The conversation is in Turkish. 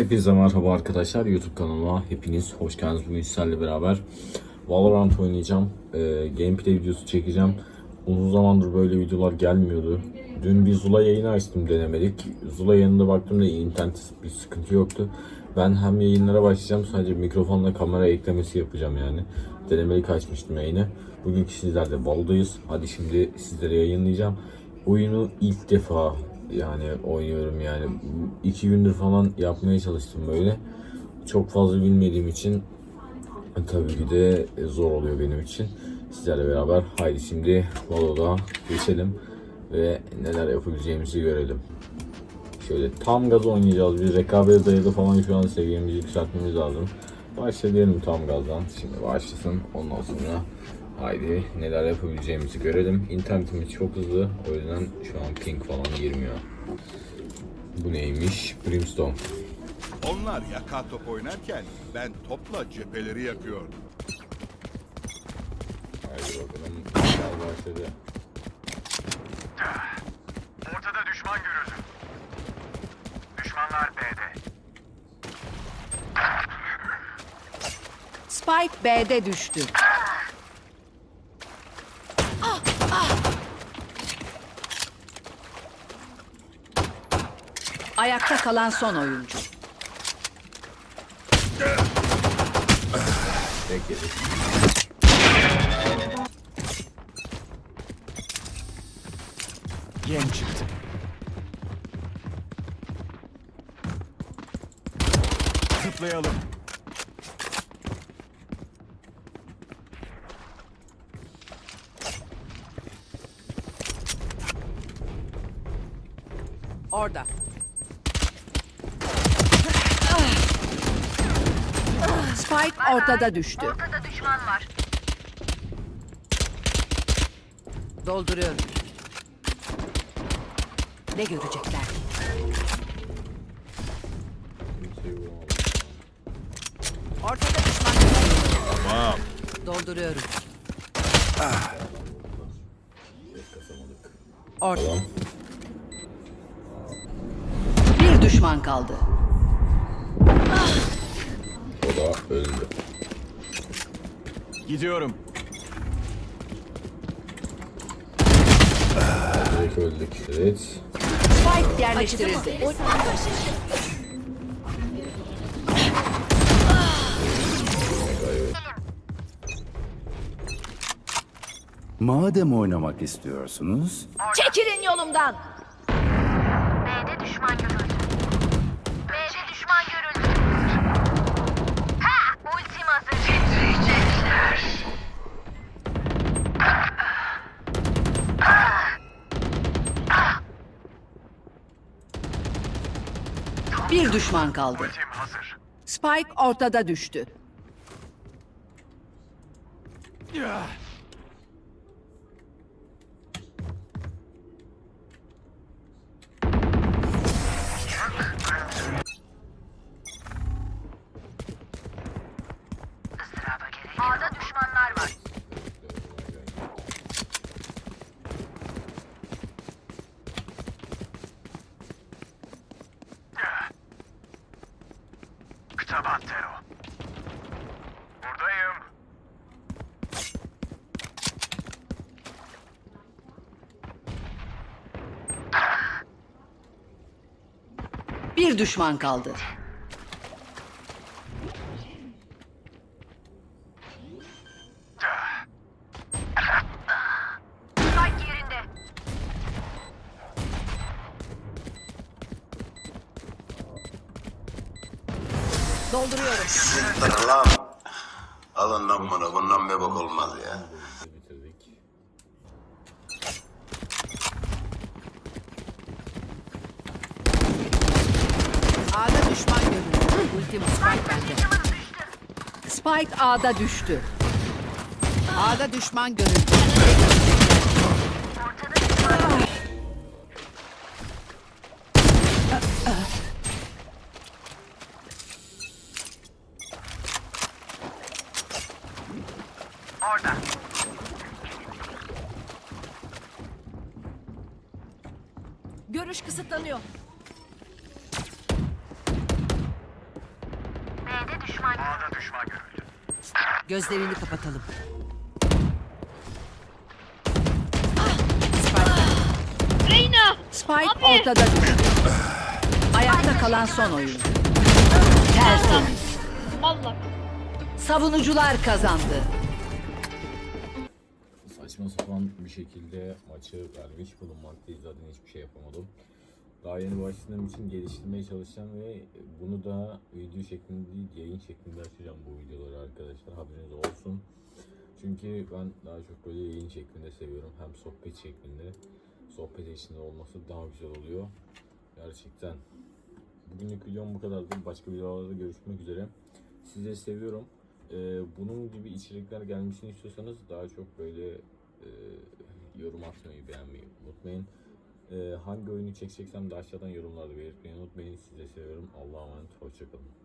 Hepinize merhaba arkadaşlar. YouTube kanalıma hepiniz hoş geldiniz. Bugün sizlerle beraber Valorant oynayacağım. Ee, gameplay videosu çekeceğim. Uzun zamandır böyle videolar gelmiyordu. Dün bir Zula yayını açtım denemedik. Zula yayınında baktığımda internet bir sıkıntı yoktu. Ben hem yayınlara başlayacağım sadece mikrofonla kamera eklemesi yapacağım yani. Denemelik açmıştım yayını. Bugünkü sizlerle baldayız. Hadi şimdi sizlere yayınlayacağım. Oyunu ilk defa yani oynuyorum yani. iki gündür falan yapmaya çalıştım böyle. Çok fazla bilmediğim için tabii ki de zor oluyor benim için. Sizlerle beraber haydi şimdi Valo'da geçelim ve neler yapabileceğimizi görelim. Şöyle tam gaz oynayacağız. Bir rekabet dayalı falan şu an seviyemizi yükseltmemiz lazım. Başlayalım tam gazdan. Şimdi başlasın. Ondan sonra haydi neler yapabileceğimizi görelim. İnternetimiz çok hızlı. O yüzden şu an ping falan girmiyor. Bu neymiş? Brimstone. Onlar yaka top oynarken ben topla cepheleri yakıyordum. Haydi bakalım. Gaz başladı. Ortada düşman görüldü. Düşmanlar B'de. Spike B'de düştü. Ayakta kalan son oyuncu. Peki. Yem çıktı. Zıplayalım. Orada. Spike ortada düştü. Ortada düşman var. Dolduruyorum. Ne görecekler? Ortada düşman. Tamam. Dolduruyorum. Orada. Tamam. Bir düşman kaldı. Da öldü. Gidiyorum. Direkt öldük. Evet. Spike yerleştirildi. Madem oynamak istiyorsunuz, Çekilin yolumdan. B'de düşman görüldü. Bir düşman kaldı. Ultim hazır. Spike ortada düştü. Ya. A'da düşmanlar var. Kıta Tero. Buradayım. Bir düşman kaldı. Dolduruyorum. Siktir lan. Alın lan bunu. Bundan bir bok olmaz ya. Bitirdik. A'da düşman görüldü. Ultim Spike bende. Spike A'da düştü. A'da düşman görüldü. Ortada düşman var. Görüş kısıtlanıyor. A'da düşman görüldü. Gözlerini kapatalım. Reyna! Spike Abi! ortada düştü. Ayakta kalan son oyuncu. Tertemiz. Allah. Savunucular kazandı. Saçma sapan bir şekilde maçı vermiş bulunmaktayız. Zaten hiçbir şey yapamadım. Daha yeni başladığım için geliştirmeye çalışacağım ve bunu da video şeklinde değil yayın şeklinde açacağım bu videoları arkadaşlar haberiniz olsun. Çünkü ben daha çok böyle yayın şeklinde seviyorum. Hem sohbet şeklinde. Sohbet içinde olması daha güzel oluyor. Gerçekten. Bugünlük videom bu kadardı. Başka videolarda görüşmek üzere. Sizleri seviyorum. Ee, bunun gibi içerikler gelmesini istiyorsanız daha çok böyle e, yorum atmayı beğenmeyi unutmayın. Ee, hangi oyunu çekeceksem de aşağıdan yorumlarda belirtmeyi unutmayın. Sizi seviyorum. Allah'a emanet. Hoşçakalın.